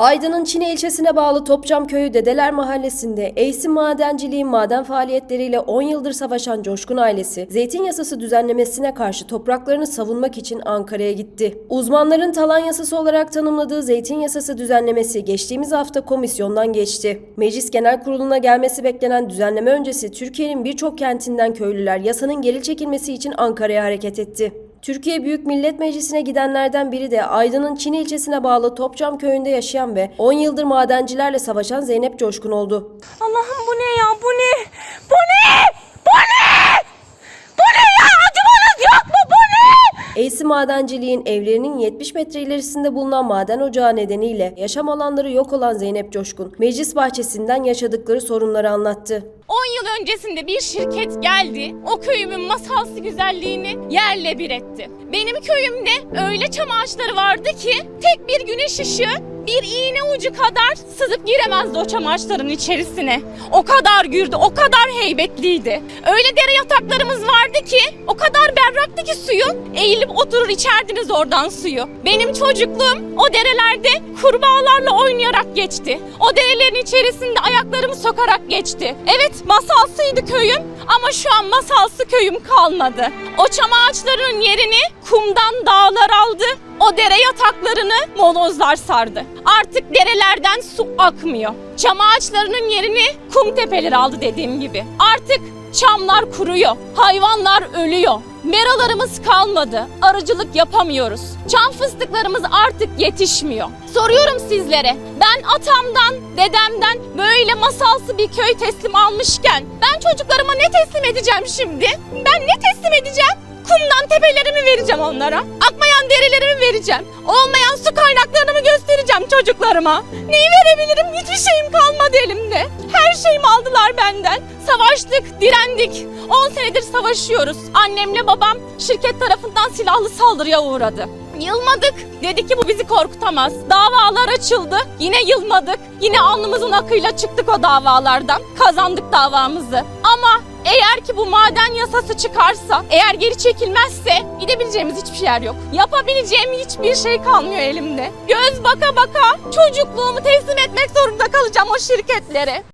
Aydın'ın Çine ilçesine bağlı Topçam Köyü Dedeler Mahallesi'nde Eysin Madenciliğin maden faaliyetleriyle 10 yıldır savaşan Coşkun ailesi, zeytin yasası düzenlemesine karşı topraklarını savunmak için Ankara'ya gitti. Uzmanların talan yasası olarak tanımladığı zeytin yasası düzenlemesi geçtiğimiz hafta komisyondan geçti. Meclis Genel Kurulu'na gelmesi beklenen düzenleme öncesi Türkiye'nin birçok kentinden köylüler yasanın geri çekilmesi için Ankara'ya hareket etti. Türkiye Büyük Millet Meclisi'ne gidenlerden biri de Aydın'ın Çin ilçesine bağlı Topçam köyünde yaşayan ve 10 yıldır madencilerle savaşan Zeynep Coşkun oldu. Allah'ım bu ne ya bu ne? Bu ne? Bu ne? Bu ne ya? Acımanız yok mu? Bu ne? Eysi Madenciliğin evlerinin 70 metre ilerisinde bulunan maden ocağı nedeniyle yaşam alanları yok olan Zeynep Coşkun, meclis bahçesinden yaşadıkları sorunları anlattı. 10 yıl öncesinde bir şirket geldi. O köyümün masalsı güzelliğini yerle bir etti. Benim köyümde öyle çam ağaçları vardı ki tek bir güneş ışığı bir iğne ucu kadar sızıp giremezdi o çam ağaçlarının içerisine. O kadar gürdü, o kadar heybetliydi. Öyle dere yataklarımız vardı ki o kadar berraktı ki suyu eğilip oturur içerdiniz oradan suyu. Benim çocukluğum o derelerde kurbağalarla oynayarak geçti. O derelerin içerisinde ayaklarımı sokarak geçti. Evet masalsıydı köyüm ama şu an masalsı köyüm kalmadı. O çam ağaçlarının yerini kumdan dağlar aldı. O dere yataklarını molozlar sardı. Artık derelerden su akmıyor. Çam ağaçlarının yerini kum tepeleri aldı dediğim gibi. Artık çamlar kuruyor. Hayvanlar ölüyor. Meralarımız kalmadı. Arıcılık yapamıyoruz. Çam fıstıklarımız artık yetişmiyor. Soruyorum sizlere. Ben atamdan, dedemden böyle masalsı bir köy teslim almışken ben çocuklarıma ne teslim edeceğim şimdi? Ben ne teslim edeceğim? Kumdan tepelerimi vereceğim onlara. Akmayan derelerimi vereceğim. Olmayan su kaynaklarını mı göstereceğim çocuklarıma? Neyi verebilirim? Hiçbir şeyim kalmadı elimde. Her şeyimi aldılar benden. Savaştık, direndik. 10 senedir savaşıyoruz. Annemle babam şirket tarafından silahlı saldırıya uğradı. Yılmadık. Dedi ki bu bizi korkutamaz. Davalar açıldı. Yine yılmadık. Yine alnımızın akıyla çıktık o davalardan. Kazandık davamızı. Ama eğer ki bu maden yasası çıkarsa, eğer geri çekilmezse gidebileceğimiz hiçbir yer yok. Yapabileceğim hiçbir şey kalmıyor elimde. Göz baka baka çocukluğumu teslim etmek zorunda kalacağım o şirketlere.